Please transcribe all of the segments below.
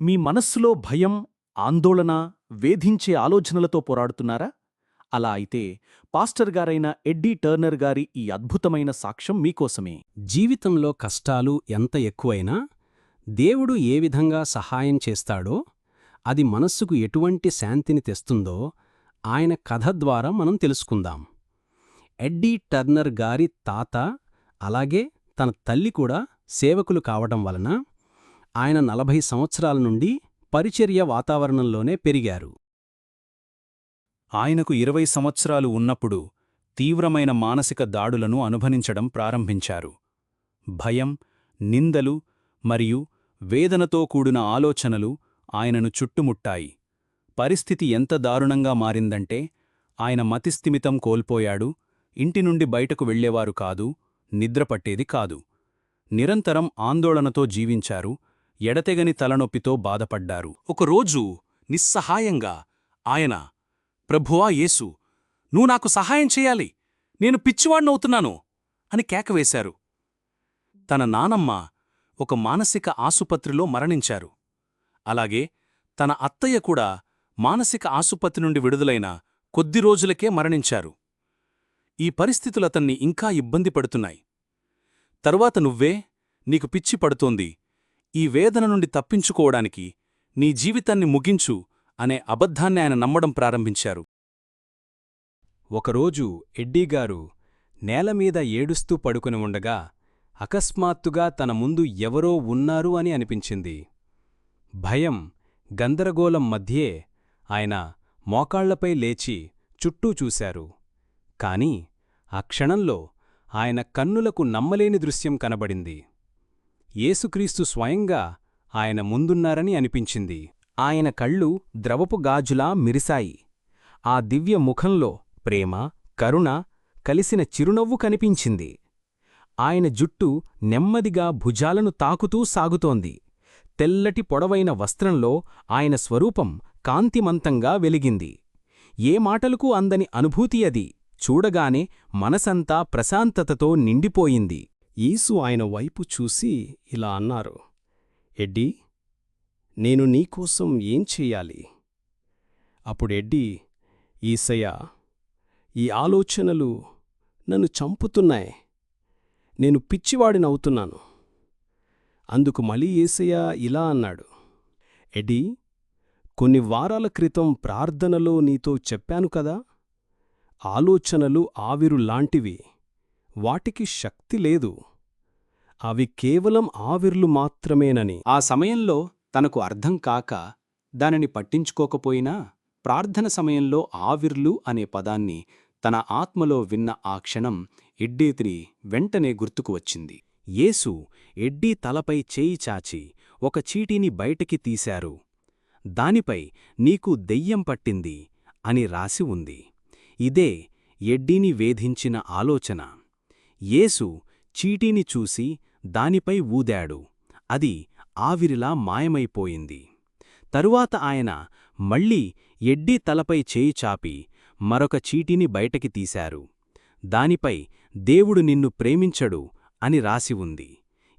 మీ మనస్సులో భయం ఆందోళన వేధించే ఆలోచనలతో పోరాడుతున్నారా? అలా అయితే పాస్టర్ గారైన ఎడ్డీ టర్నర్ గారి ఈ అద్భుతమైన సాక్ష్యం మీకోసమే. జీవితంలో కష్టాలు ఎంత ఎక్కువైనా దేవుడు ఏ విధంగా సహాయం చేస్తాడో అది మనస్సుకు ఎటువంటి శాంతిని తెస్తుందో ఆయన కథ ద్వారా మనం తెలుసుకుందాం. ఎడ్డీ టర్నర్ గారి తాత అలాగే తన తల్లి కూడా సేవకులు కావటం వలన ఆయన నలభై సంవత్సరాల నుండి పరిచర్య వాతావరణంలోనే పెరిగారు. ఆయనకు ఇరవై సంవత్సరాలు ఉన్నప్పుడు తీవ్రమైన మానసిక దాడులను అనుభవించడం ప్రారంభించారు. భయం నిందలు మరియు వేదనతో కూడిన ఆలోచనలు ఆయనను చుట్టుముట్టాయి. పరిస్థితి ఎంత దారుణంగా మారిందంటే ఆయన మతిస్థిమితం కోల్పోయాడు ఇంటి నుండి బయటకు వెళ్ళేవారు కాదు నిద్రపట్టేది కాదు. నిరంతరం ఆందోళనతో జీవించారు ఎడతెగని తలనొప్పితో బాధపడ్డారు. ఒకరోజు నిస్సహాయంగా ఆయన ప్రభువా యేసు నువ్వు నాకు సహాయం చెయ్యాలి నేను పిచ్చివాణ్ణవుతున్నాను అని కేకవేశారు తన నానమ్మ ఒక మానసిక ఆసుపత్రిలో మరణించారు. అలాగే తన అత్తయ్య కూడా మానసిక ఆసుపత్రి నుండి విడుదలైన కొద్ది రోజులకే మరణించారు. ఈ పరిస్థితులతన్ని ఇంకా ఇబ్బంది పడుతున్నాయి. తరువాత నువ్వే నీకు పిచ్చి పడుతోంది. ఈ వేదన నుండి తప్పించుకోవడానికి నీ జీవితాన్ని ముగించు అనే అబద్ధాన్ని ఆయన నమ్మడం ప్రారంభించారు. ఒకరోజు ఎడ్డీగారు నేలమీద ఏడుస్తూ పడుకుని ఉండగా అకస్మాత్తుగా తన ముందు ఎవరో ఉన్నారు అని అనిపించింది. భయం గందరగోళం మధ్యే ఆయన మోకాళ్ళపై లేచి చుట్టూ చూశారు. కాని ఆ క్షణంలో ఆయన కన్నులకు నమ్మలేని దృశ్యం కనబడింది. యేసుక్రీస్తు స్వయంగా ఆయన ముందున్నారని అనిపించింది. ఆయన కళ్ళు ద్రవపు గాజులా మిరిశాయి. ఆ దివ్య ముఖంలో ప్రేమ కరుణ కలిసిన చిరునవ్వు కనిపించింది. ఆయన జుట్టు నెమ్మదిగా భుజాలను తాకుతూ సాగుతోంది. తెల్లటి పొడవైన వస్త్రంలో ఆయన స్వరూపం కాంతిమంతంగా వెలిగింది. ఏ మాటలకు అందని అనుభూతి అది. చూడగానే మనసంతా ప్రశాంతతతో నిండిపోయింది. ఈసు ఆయన వైపు చూసి ఇలా అన్నారు ఎడ్డీ నేను నీకోసం ఏం చెయ్యాలి? అప్పుడెడ్డీ ఈసయ్య ఈ ఆలోచనలు నన్ను చంపుతున్నాయి. నేను పిచ్చివాడినవుతున్నాను. అందుకు మళ్ళీ ఏసయ్య ఇలా అన్నాడు ఎడీ కొన్ని వారాల క్రితం ప్రార్థనలో నీతో చెప్పాను కదా ఆలోచనలు ఆవిరు లాంటివి వాటికి శక్తి లేదు. అవి కేవలం ఆవిర్లు మాత్రమేనని. ఆ సమయంలో తనకు అర్థం కాక దానిని పట్టించుకోకపోయినా ప్రార్థన సమయంలో ఆవిర్లు అనే పదాన్ని తన ఆత్మలో విన్న ఆ క్షణం ఎడ్డీతిని వెంటనే గుర్తుకు వచ్చింది. యేసు ఎడ్డీ తలపై చేయి చాచి ఒక చీటీని బయటికి తీశారు. దానిపై నీకు దెయ్యం పట్టింది అని రాసి ఉంది. ఇదే ఎడ్డీని వేధించిన ఆలోచన. యేసు చీటీని చూసి దానిపై ఊదాడు. అది ఆవిరిలా మాయమైపోయింది. తరువాత ఆయన మళ్ళీ ఎడ్డీ తలపై చేయి చాపి మరొక చీటీని బయటకి తీశారు. దానిపై దేవుడు నిన్ను ప్రేమించడు అని రాసి ఉంది.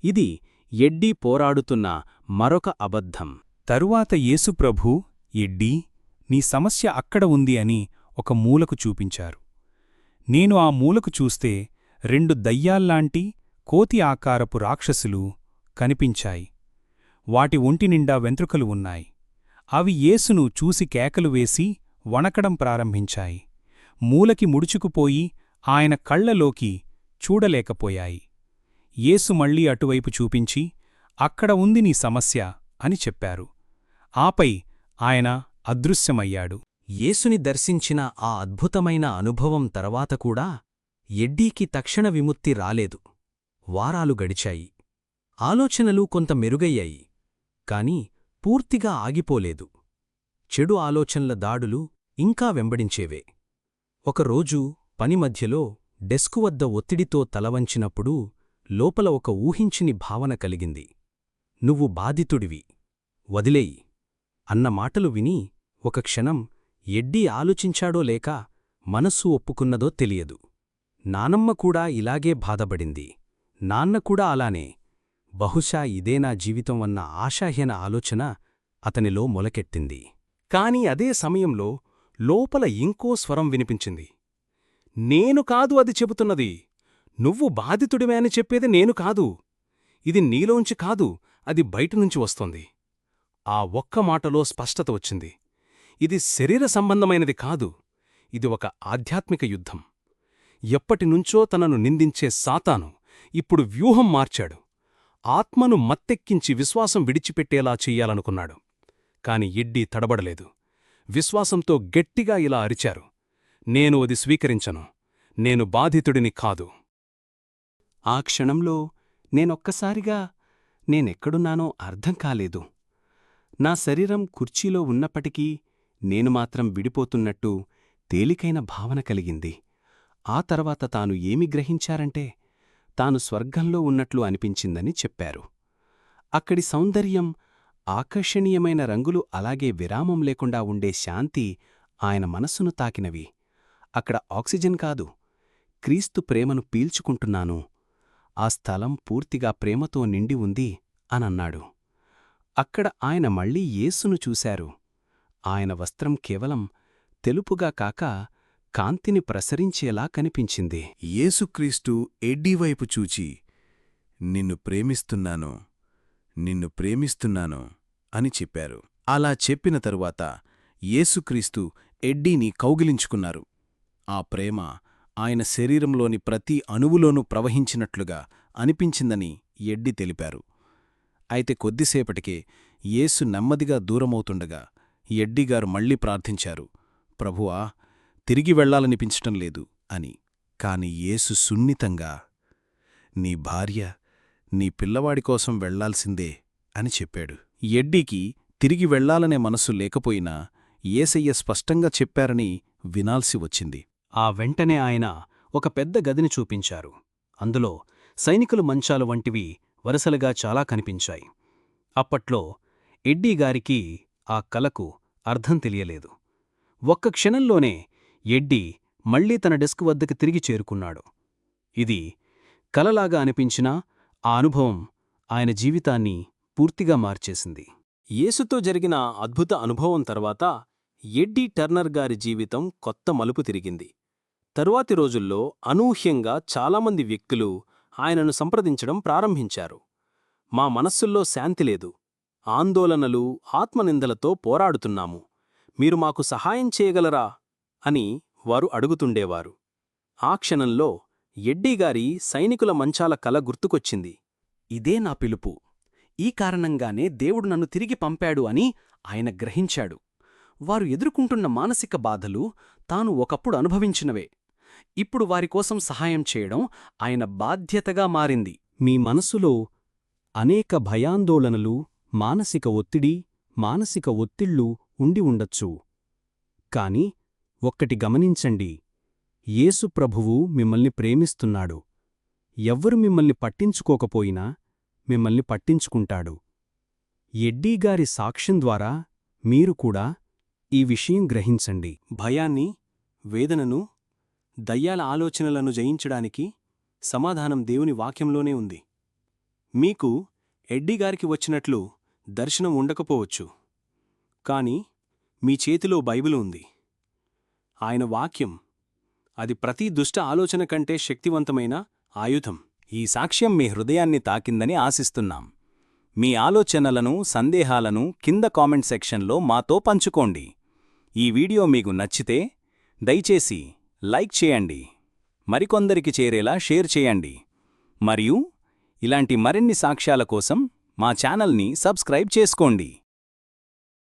ఇది ఎడ్డీ పోరాడుతున్న మరొక అబద్ధం. తరువాత యేసుప్రభు ఎడ్డీ నీ సమస్య అక్కడ ఉంది అని ఒక మూలకు చూపించారు. నేను ఆ మూలకు చూస్తే రెండు దయ్యాల్లాంటి కోతి ఆకారపు రాక్షసులు కనిపించాయి. వాటి ఒంటినిండా వెంట్రుకలు ఉన్నాయి. అవి యేసును చూసి కేకలు వేసి వణకడం ప్రారంభించాయి. మూలకి ముడుచుకుపోయి ఆయన కళ్ళలోకి చూడలేకపోయాయి. యేసు మళ్ళీ అటువైపు చూపించి అక్కడ ఉంది నీ సమస్య అని చెప్పారు. ఆపై ఆయన అదృశ్యమయ్యాడు. యేసుని దర్శించిన ఆ అద్భుతమైన అనుభవం తర్వాత కూడా ఎడ్డీకి తక్షణ విముక్తి రాలేదు. వారాలు గడిచాయి. ఆలోచనలు కొంత మెరుగయ్యాయి. కాని పూర్తిగా ఆగిపోలేదు. చెడు ఆలోచనల దాడులు ఇంకా వెంబడించేవే. ఒకరోజు పని మధ్యలో డెస్కు వద్ద ఒత్తిడితో తలవంచినప్పుడు లోపల ఒక ఊహించిని భావన కలిగింది. నువ్వు బాధితుడివి. వదిలేయి. అన్న మాటలు విని ఒక క్షణం ఎడ్డీ ఆలోచించాడో లేక మనస్సు ఒప్పుకున్నదో తెలియదు. నానమ్మ కూడా ఇలాగే బాధపడింది. నాన్న కూడా అలానే. బహుశా ఇదే నా జీవితం అన్న ఆశాహీన ఆలోచన అతనిలో మొలకెట్టింది. కాని అదే సమయంలో లోపల ఇంకో స్వరం వినిపించింది. నేను కాదు అది చెబుతున్నది. నువ్వు బాధితుడివే అని చెప్పేది నేను కాదు. ఇది నీలోంచి కాదు అది బయటనుంచి వస్తోంది. ఆ ఒక్క మాటలో స్పష్టత వచ్చింది. ఇది శరీర సంబంధమైనది కాదు. ఇది ఒక ఆధ్యాత్మిక యుద్ధం. ఎప్పటినుంచో తనను నిందించే సాతాను ఇప్పుడు వ్యూహం మార్చాడు. ఆత్మను మత్తెక్కించి విశ్వాసం విడిచిపెట్టేలా చెయ్యాలనుకున్నాడు. కాని ఎడ్డీ తడబడలేదు. విశ్వాసంతో గట్టిగా ఇలా అరిచారు. నేను అది స్వీకరించను. నేను బాధితుడిని కాదు. ఆ క్షణంలో నేనొక్కసారిగా నేనెక్కడున్నానో అర్థం కాలేదు. నా శరీరం కుర్చీలో ఉన్నప్పటికీ నేను మాత్రం విడిపోతున్నట్టు తేలికైన భావన కలిగింది. ఆ తర్వాత తాను ఏమి గ్రహించారంటే తాను స్వర్గంలో ఉన్నట్లు అనిపించిందని చెప్పారు. అక్కడి సౌందర్యం ఆకర్షణీయమైన రంగులు అలాగే విరామం లేకుండా ఉండే శాంతి ఆయన మనస్సును తాకినవి. అక్కడ ఆక్సిజన్ కాదు క్రీస్తు ప్రేమను పీల్చుకుంటున్నాను. ఆ స్థలం పూర్తిగా ప్రేమతో నిండి ఉంది అనన్నాడు. అక్కడ ఆయన మళ్ళీ యేసును చూశారు. ఆయన వస్త్రం కేవలం తెలుపుగా కాక కాంతిని ప్రసరించేలా కనిపించింది. యేసుక్రీస్తు ఎడ్డీవైపు చూచి నిన్ను ప్రేమిస్తున్నాను నిన్ను ప్రేమిస్తున్నాను అని చెప్పారు. అలా చెప్పిన తరువాత యేసుక్రీస్తు ఎడ్డీని కౌగిలించుకున్నారు. ఆ ప్రేమ ఆయన శరీరంలోని ప్రతి అణువులోనూ ప్రవహించినట్లుగా అనిపించిందని ఎడ్డి తెలిపారు. అయితే కొద్దిసేపటికే యేసు నెమ్మదిగా దూరమవుతుండగా ఎడ్డిగారు మళ్ళీ ప్రార్థించారు ప్రభువా తిరిగి వెళ్ళాలనిపించటం లేదు అని. కాని యేసు సున్నితంగా నీ భార్య నీ పిల్లవాడి కోసం వెళ్ళాల్సిందే అని చెప్పాడు. ఎడ్డీకి తిరిగి వెళ్ళాలనే మనసు లేకపోయినా ఏసయ్య స్పష్టంగా చెప్పారని వినాల్సి వచ్చింది. ఆ వెంటనే ఆయన ఒక పెద్ద గదిని చూపించారు. అందులో సైనికుల మంచాలు వంటివి వరుసలుగా చాలా కనిపించాయి. అప్పట్లో ఎడ్డీగారికి ఆ కలకు అర్థం తెలియలేదు. ఒక్క క్షణంలోనే ఎడ్డీ మళ్ళీ తన డెస్క్ వద్దకు తిరిగి చేరుకున్నాడు. ఇది కలలాగా అనిపించినా ఆ అనుభవం ఆయన జీవితాన్ని పూర్తిగా మార్చేసింది. యేసుతో జరిగిన అద్భుత అనుభవం తర్వాత ఎడ్డీ టర్నర్ గారి జీవితం కొత్త మలుపు తిరిగింది. తరువాతి రోజుల్లో అనూహ్యంగా చాలామంది వ్యక్తులు ఆయనను సంప్రదించడం ప్రారంభించారు. మా మనస్సుల్లో శాంతి లేదు. ఆందోళనలు ఆత్మనిందలతో పోరాడుతున్నాము. మీరు మాకు సహాయం చేయగలరా? అని వారు అడుగుతుండేవారు. ఆ క్షణంలో ఎడ్డీగారి సైనికుల మంచాల కల గుర్తుకొచ్చింది. ఇదే నా పిలుపు. ఈ కారణంగానే దేవుడు నన్ను తిరిగి పంపాడు అని ఆయన గ్రహించాడు. వారు ఎదుర్కొంటున్న మానసిక బాధలు తాను ఒకప్పుడు అనుభవించినవే. ఇప్పుడు వారికోసం సహాయం చేయడం ఆయన బాధ్యతగా మారింది. మీ మనసులో అనేక భయాందోళనలు మానసిక ఒత్తిడి మానసిక ఒత్తిళ్ళు ఉండి ఉండొచ్చు. కాని ఒక్కటి గమనించండి. యేసు ప్రభువు మిమ్మల్ని ప్రేమిస్తున్నాడు. ఎవ్వరు మిమ్మల్ని పట్టించుకోకపోయినా మిమ్మల్ని పట్టించుకుంటాడు. ఎడ్డీగారి సాక్ష్యం ద్వారా మీరు కూడా ఈ విషయం గ్రహించండి. భయాన్ని వేదనను దయ్యాల ఆలోచనలను జయించడానికి సమాధానం దేవుని వాక్యంలోనే ఉంది. మీకు ఎడ్డీగారికి వచ్చినట్లు దర్శనం ఉండకపోవచ్చు. కాని మీ చేతిలో బైబిల్ ఉంది. ఆయన వాక్యం. అది ప్రతి దుష్ట ఆలోచన కంటే శక్తివంతమైన ఆయుధం. ఈ సాక్ష్యం మీ హృదయాన్ని తాకిందని ఆశిస్తున్నాం. మీ ఆలోచనలను సందేహాలను కింద కామెంట్ సెక్షన్లో మాతో పంచుకోండి. ఈ వీడియో మీకు నచ్చితే దయచేసి లైక్ చేయండి. మరికొందరికి చేరేలా షేర్ చేయండి. మరియు ఇలాంటి మరిన్ని సాక్ష్యాల కోసం మా ఛానల్ని సబ్స్క్రైబ్ చేసుకోండి.